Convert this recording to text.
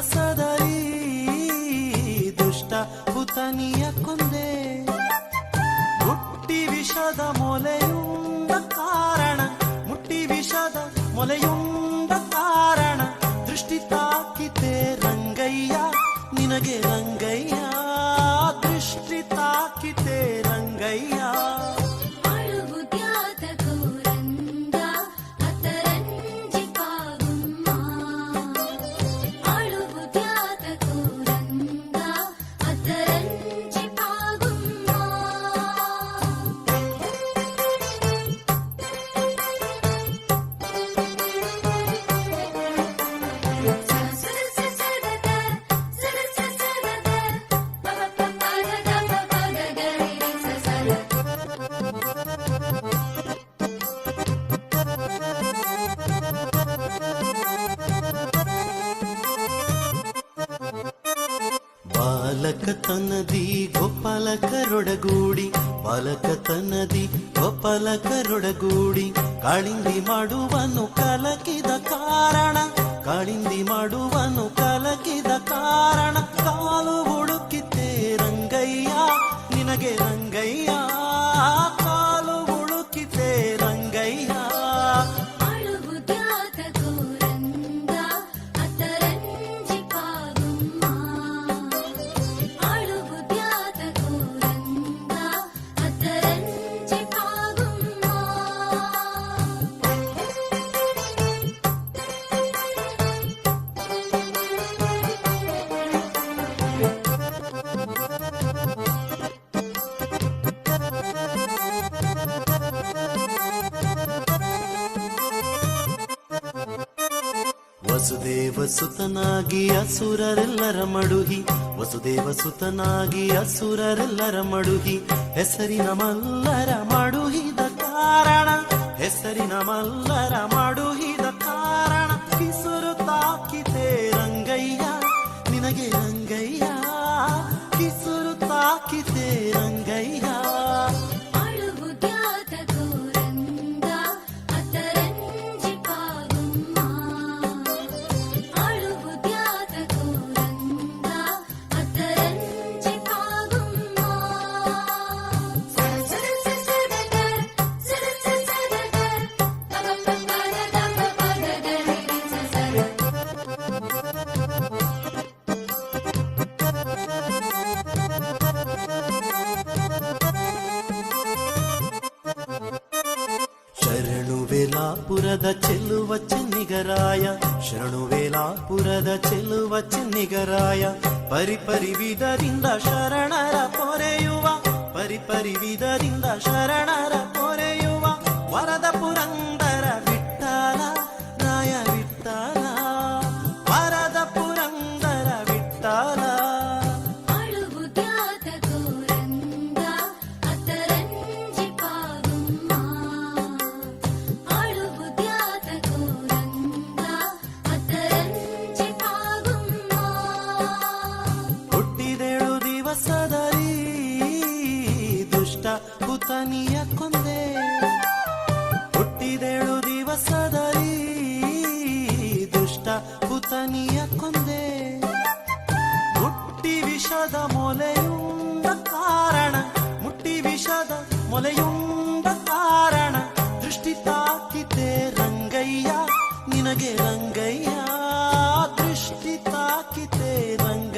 ಸದರಿ ದುಷ್ಟ ಪುತನಿಯ ಕೊಂದೆ ಹುಟ್ಟಿ ವಿಷದ ಮೊಲೆಯೂ ಬಾಲಕ ತನದಿ ಗೋಪಾಲಕರೊಡಗೂಡಿ. ಬಾಲಕ ತನದಿ ಗೋಪಾಲಕರೊಡಗೂಡಿ. ಕಾಳಿಂದಿ ಮಾಡುವನು ಕಲಕಿದ ಕಾರಣ. ಕಾಳಿಂದಿ ಮಾಡುವನು ಕಲಕಿದ ಕಾರಣ. ಕಾಲು ಹುಡುಕಿತೆ ರಂಗಯ್ಯ, ನಿನಗೆ ರಂಗಯ್ಯ ವಸುದೇವ ಸುತನಾಗಿ ಅಸುರರೆಲ್ಲರ ಮಡುಹಿ, ವಸುದೇವ ಸುತನಾಗಿ ಅಸುರರೆಲ್ಲರ ಮಡುಹಿ, ಹೆಸರಿನ ಮಲ್ಲರ ಮಡುಹಿದ ಕಾರಣ, ಹೆಸರಿನ ಮಲ್ಲರ ಮಡುಹಿದ ಕಾರಣ ಕಿಸುರು ತಾಕಿತೆ ವೇಲಾಪುರದ ಚೆಲ್ಲುವ ಚೆನ್ನಿಗರಾಯ. ಶರಣು ವೇಲಾಪುರದ ಚೆಲ್ಲುವ ಚೆನ್ನಿಗರಾಯ. ಪರಿಪರಿವಿದರಿಂದ ಶರಣರ ಪೊರೆಯುವ. ಪರಿಪರಿವಿದರಿಂದ ಶರಣರ ಸನಿಯ ಕೊಂದೆ ಹುಟ್ಟಿದೇಳು ದಿವಸದಲ್ಲಿ ದುಷ್ಟ ಪುತನಿಯ ಕೊಂದೆ ಮುಟ್ಟಿ ವಿಷದ ಮೊಲೆಯುಂಡ ಕಾರಣ, ಮುಟ್ಟಿ ವಿಷದ ಮೊಲೆಯುಂಡ ಕಾರಣ, ದೃಷ್ಟಿ ತಾಕಿದೆ ರಂಗಯ್ಯ, ನಿನಗೆ ರಂಗಯ್ಯ, ದೃಷ್ಟಿ ತಾಕಿದೆ ರಂಗ